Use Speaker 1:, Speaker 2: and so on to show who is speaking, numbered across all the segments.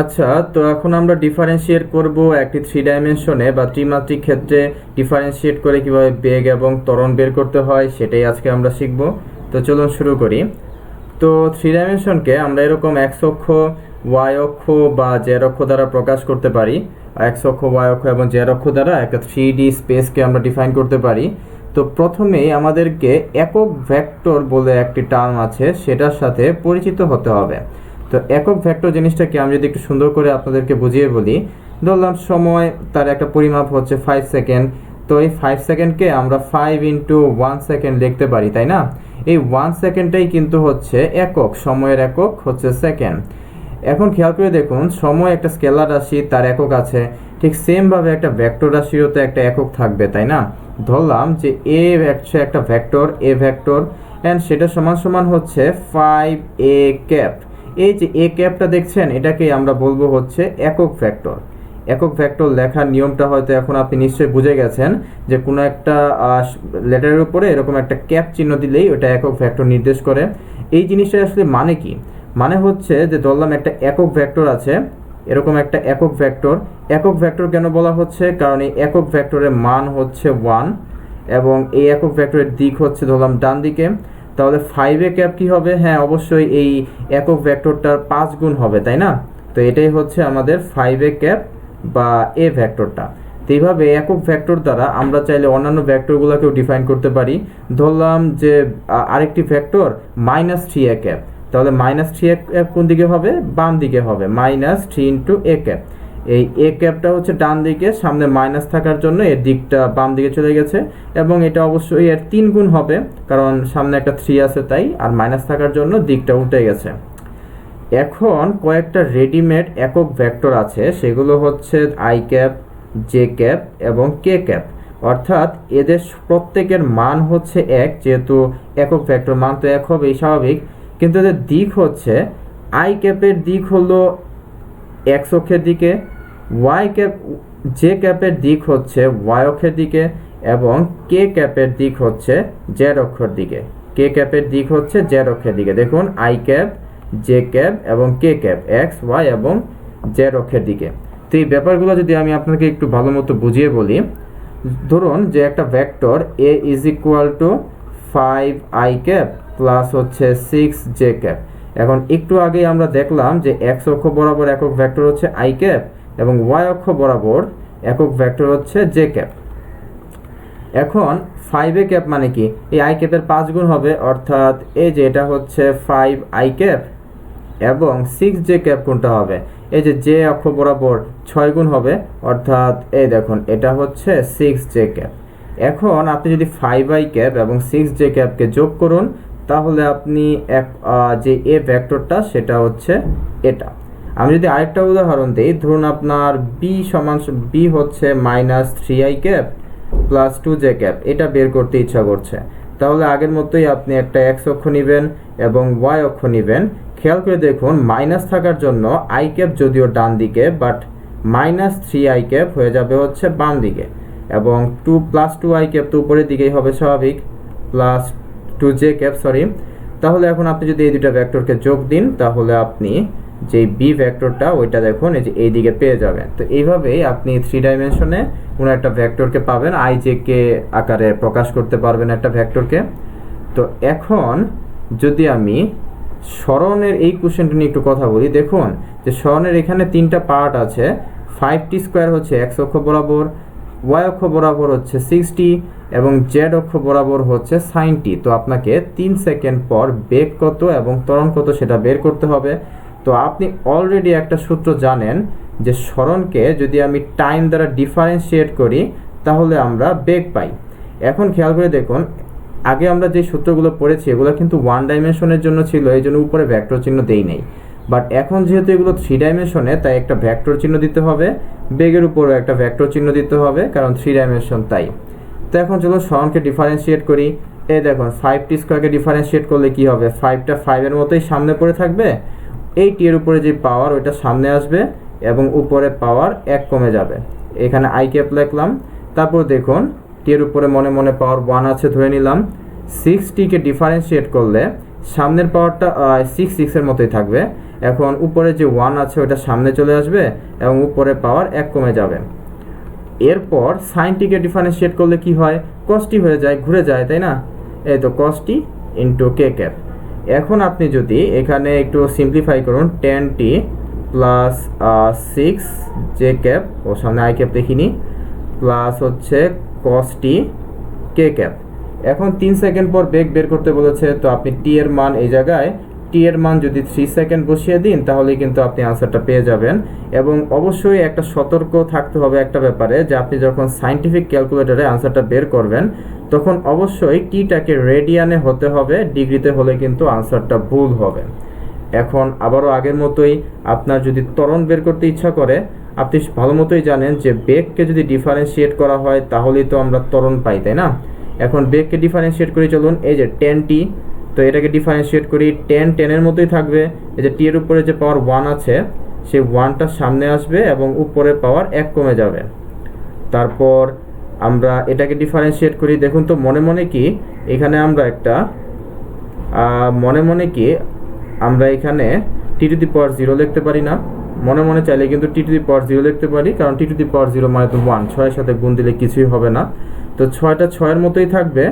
Speaker 1: আচ্ছা তো এখন আমরা ডিফারেন্সিয়েট করব একটি থ্রি ডাইমেনশনে বা ত্রিমাত্রিক ক্ষেত্রে ডিফারেন্সিয়েট করে কীভাবে বেগ এবং ত্বরণ বের করতে হয় সেটাই আজকে আমরা শিখব। তো চলুন শুরু করি। তো থ্রি ডাইমেনশনকে আমরা এরকম এক্স অক্ষ ওয়াই অক্ষ বা জের অক্ষ দ্বারা প্রকাশ করতে পারি। এক্স অক্ষ ওয়াই অক্ষ এবং জের অক্ষ দ্বারা একটা থ্রি ডি স্পেসকে আমরা ডিফাইন করতে পারি। তো প্রথমেই আমাদেরকে একক ভেক্টর বলে একটি টার্ম আছে, সেটার সাথে পরিচিত হতে হবে। তো একক ভেক্টর জিনিসটাকে আমি যদি একটু সুন্দর করে আপনাদেরকে বুঝিয়ে বলি, ধরলাম সময় তার একটা পরিমাপ হচ্ছে ফাইভ সেকেন্ড তো এই ফাইভ সেকেন্ডকে আমরা ফাইভ ইন্টু ওয়ান সেকেন্ড লিখতে পারি, তাই না? এই ওয়ান সেকেন্ডটাই কিন্তু হচ্ছে একক, সময়ের একক হচ্ছে সেকেন্ড এখন খেয়াল করে দেখুন, সময় একটা স্কেলার রাশি, তার একক আছে, ঠিক সেমভাবে একটা ভেক্টর রাশিরও তো একটা একক থাকবে, তাই না? ধরলাম যে এ হচ্ছে একটা ভেক্টর এ ভেক্টর অ্যান্ড সেটা সমান সমান হচ্ছে ফাইভ এ ক্যাপ এই যে এ ক্যাপটা দেখছেন এটাকে আমরা বলব হচ্ছে একক ভেক্টর। একক ভেক্টর লেখার নিয়মটা হয়তো এখন আপনি নিশ্চয়ই বুঝে গেছেন যে কোনো একটা লেটারের উপরে এরকম একটা ক্যাপ চিহ্ন দিলেই ওটা একক ভেক্টর নির্দেশ করে। এই জিনিসটা আসলে মানে কি? মানে হচ্ছে যে ধরলাম একটা একক ভেক্টর আছে, এরকম একটা একক ভেক্টর। একক ভেক্টর কেন বলা হচ্ছে? কারণ এই একক ভেক্টরের মান হচ্ছে ওয়ান এবং এই একক ভেক্টরের দিক হচ্ছে ধরলাম ডান দিকে তাহলে ফাইভে ক্যাপ কি হবে? হ্যাঁ অবশ্যই এই একক ভেক্টরটার পাঁচ গুণ হবে, তাই না? তো এটাই হচ্ছে আমাদের ফাইভে ক্যাপ বা এ ভেক্টরটা। তো এইভাবে একক ভেক্টর দ্বারা আমরা চাইলে অন্যান্য ভেক্টরগুলোকেও ডিফাইন করতে পারি। ধরলাম যে আরেকটি vector minus three A cap তাহলে মাইনাস থ্রি এ ক্যাপ কোন দিকে হবে? বাম দিকে হবে। Minus three into A cap এই এ ক্যাপটা হচ্ছে ডান দিকে, সামনে মাইনাস থাকার জন্য এর দিকটা বাম দিকে চলে গেছে এবং এটা অবশ্যই এর তিন গুণ হবে, কারণ সামনে একটা থ্রি আছে তাই, আর মাইনাস থাকার জন্য দিকটা উল্টে গেছে। এখন কয়েকটা রেডিমেড একক ভেক্টর আছে, সেগুলো হচ্ছে আই ক্যাপ জে ক্যাপ এবং কে ক্যাপ অর্থাৎ এদের প্রত্যেকের মান হচ্ছে এক, যেহেতু একক ভেক্টর মান তো এক হবেই স্বাভাবিক। কিন্তু এদের দিক হচ্ছে আই ক্যাপের দিক হলো এক্স অক্ষের দিকে ওয়াই ক্যাপ জে ক্যাপের দিক হচ্ছে ওয়াই অক্ষের দিকে এবং কে ক্যাপের দিক হচ্ছে জেড অক্ষর দিকে। কে ক্যাপের দিক হচ্ছে জেড অক্ষের দিকে। দেখুন আই ক্যাপ জে ক্যাপ এবং কে ক্যাপ এক্স ওয়াই এবং জেড অক্ষের দিকে। তো এই ব্যাপারগুলো যদি আমি আপনাকে একটু ভালো মতো বুঝিয়ে বলি, ধরুন যে একটা vector A is equal to five I cap plus হচ্ছে সিক্স জে ক্যাপ এখন একটু আগেই আমরা দেখলাম যে এক্স অক্ষ বরাবর একক ভেক্টর হচ্ছে আই ক্যাপ এবং ওয়াই অক্ষ বরাবর একক ভেক্টর হচ্ছে জে ক্যাপ এখন ফাইভে ক্যাপ মানে কি? এই আই ক্যাপের পাঁচ গুণ হবে, অর্থাৎ এই যে এটা হচ্ছে ফাইভ আই ক্যাপ এবং সিক্স জে ক্যাপ কোনটা হবে? এই যে জে অক্ষ বরাবর ছয় গুণ হবে, অর্থাৎ এই দেখুন, এটা হচ্ছে সিক্স জে ক্যাপ এখন আপনি যদি ফাইভ আই ক্যাপ এবং সিক্স জে ক্যাপকে যোগ করুন, তাহলে আপনি এক যে এ ভেক্টরটা সেটা হচ্ছে এটা। আমি যদি আরেকটা উদাহরণ দিই, ধরুন আপনার বি সমান বি হচ্ছে minus three I cap plus two J cap এটা বের করতে ইচ্ছা করছে। তাহলে আগের মতোই আপনি একটা এক্স অক্ষ নেবেন এবং ওয়াই অক্ষ নেবেন। খেয়াল করে দেখুন মাইনাস থাকার জন্য আই ক্যাপ যদিও ডান দিকে but minus three I cap হয়ে যাবে হচ্ছে বাম দিকে। এবং two plus two I cap তো উপরের দিকেই হবে স্বাভাবিক plus two J cap sorry তাহলে এখন আপনি যদি এই দুটা ভেক্টরকে যোগ দিন, তাহলে আপনি যে বি ভেক্টরটা ওইটা দেখুন, এই যে এই দিকে পেয়ে যাবেন। তো এইভাবেই আপনি থ্রি ডাইমেনশনে কোনো একটা ভেক্টরকে পাবেন আই জে কে আকারে প্রকাশ করতে পারবেন একটা ভেক্টরকে তো এখন যদি আমি স্মরণের এই কোশ্চেনটা নিয়ে একটু কথা বলি, দেখুন যে স্মরণের এখানে তিনটা পার্ট আছে। ফাইভ টি স্কোয়ার হচ্ছে এক্স অক্ষ বরাবর ওয়াই অক্ষ বরাবর হচ্ছে সিক্সটি এবং জেড অক্ষ বরাবর হচ্ছে সাইনটি তো আপনাকে তিন সেকেন্ড পর বেগ কত এবং ত্বরণ কত সেটা বের করতে হবে। তো আপনি অলরেডি একটা সূত্র জানেন যে স্মরণকে যদি আমি টাইম দ্বারা ডিফারেন্সিয়েট করি, তাহলে আমরা বেগ পাই। এখন খেয়াল করে দেখুন, আগে আমরা যে সূত্রগুলো পড়েছি, এগুলো কিন্তু ওয়ান ডাইমেনশনের জন্য ছিল, এই জন্য উপরে ভ্যাক্টর চিহ্ন দেই নেই। বাট এখন যেহেতু এগুলো থ্রি ডাইমেনশনে তাই একটা ভ্যাক্টর চিহ্ন দিতে হবে, বেগের উপরও একটা ভ্যাক্টর চিহ্ন দিতে হবে, কারণ থ্রি ডাইমেনশন তাই। তো এখন চলুন স্মরণকে ডিফারেন্সিয়েট করি। এই দেখুন ফাইভ টি স্কোয়ারকে ডিফারেন্সিয়েট করলে কি হবে? ফাইভটা ফাইভের মতোই সামনে পড়ে থাকবে। এই টি এর উপরে যে পাওয়ার ওইটা সামনে আসবে এবং উপরে পাওয়ার এক কমে যাবে। এখানে আই ক্যাপ লিখলাম। তারপর দেখুন টি এর উপরে মনে মনে পাওয়ার ওয়ান আছে, ধরে নিলাম। সিক্স টিকে ডিফারেন্সিয়েট করলে সামনের পাওয়ারটা সিক্স সিক্সের মতোই থাকবে। এখন উপরে যে ওয়ান আছে ওটা সামনে চলে আসবে এবং উপরে পাওয়ার এক কমে যাবে। এরপর সাইনটিকে ডিফারেন্সিয়েট করলে কি হয়? কস্টি হয়ে যায়, ঘুরে যায়, তাই না? এই তো কস্টি ইন্টু কে ক্যাপ এখন আপনি যদি এখানে একটু সিম্পলিফাই করুন ten T plus six J cap ও সামনে আই ক্যাপ দেখিনি প্লাস হচ্ছে কস্টি কে ক্যাপ এখন তিন সেকেন্ড পর বেগ বের করতে বলেছে, তো আপনি টি এর মান এই জায়গায় টি এর মান যদি থ্রি সেকেন্ড বসিয়ে দিন তাহলে কিন্তু আপনি আনসারটা পেয়ে যাবেন। এবং অবশ্যই একটা সতর্ক থাকতে হবে একটা ব্যাপারে যে আপনি যখন সাইন্টিফিক ক্যালকুলেটরে আনসারটা বের করবেন, তখন অবশ্যই টিটাকে রেডিয়ানে হতে হবে ডিগ্রিতে হলে কিন্তু আনসারটা ভুল হবে। এখন আবারও আগের মতোই আপনার যদি ত্বরণ বের করতে ইচ্ছা করে, আপনি ভালো মতোই জানেন যে বেগকে যদি ডিফারেন্সিয়েট করা হয়, তাহলেই তো আমরা ত্বরণ পাই, তাই না? এখন বেগকে ডিফারেন্সিয়েট করে চলুন, এই যে টেন টি তো এটাকে ডিফারেন্সিয়েট করি টেন টেনের মতোই থাকবে। এই যে টি এর উপরে যে পাওয়ার ওয়ান আছে, সেই ওয়ানটা সামনে আসবে এবং উপরে পাওয়ার এক কমে যাবে। তারপর আমরা এটাকে ডিফারেন্সিয়েট করি। দেখুন তো, মনে মনে কি, এখানে আমরা একটা মনে মনে কি, আমরা এখানে টি টু দি পাওয়ার জিরো লিখতে পারি না। মনে মনে চাইলে কিন্তু টি টু দি পাওয়ার জিরো লিখতে পারি, কারণ টি টু দি পাওয়ার জিরো মানে তো ওয়ান ছয়ের সাথে গুণ দিলে কিছুই হবে না। তো ছয়টা ছয়ের মতোই থাকবে।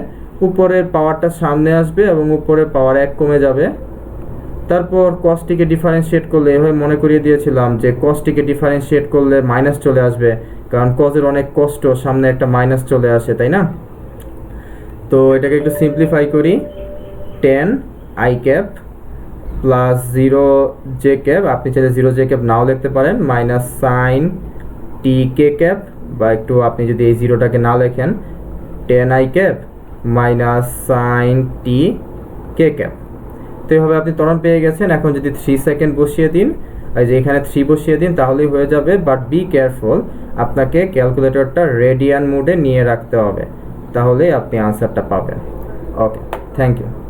Speaker 1: উপরের পাওয়ারটা সামনে আসবে এবং উপরের পাওয়ার এক কমে যাবে। তারপর কস্টিকে ডিফারেন্সিয়েট করলে এভাবে মনে করিয়ে দিয়েছিলাম যে কস্টিকে ডিফারেন্সিয়েট করলে মাইনাস চলে আসবে, কারণ কজের অনেক কষ্ট, সামনে একটা মাইনাস চলে আসে, তাই না? তো এটাকে একটু সিম্পলিফাই করি। Ten I cap plus zero J cap আপনি চাইলে জিরো জে ক্যাপ নাও লিখতে পারেন minus sine T K cap বা একটু আপনি যদি এই জিরোটাকে না লেখেন ten I cap minus sine T K cap. তো এইভাবে আপনি ত্বরণ পেয়ে গেছেন। এখন যদি থ্রি সেকেন্ড বসিয়ে দিন, এই যে এখানে থ্রি বসিয়ে দিন, তাহলেই হয়ে যাবে বাট বি কেয়ারফুল আপনাকে ক্যালকুলেটরটা রেডিয়ান মোডে নিয়ে রাখতে হবে। তাহলেই আপনি আনসারটা পাবেন। Okay thank you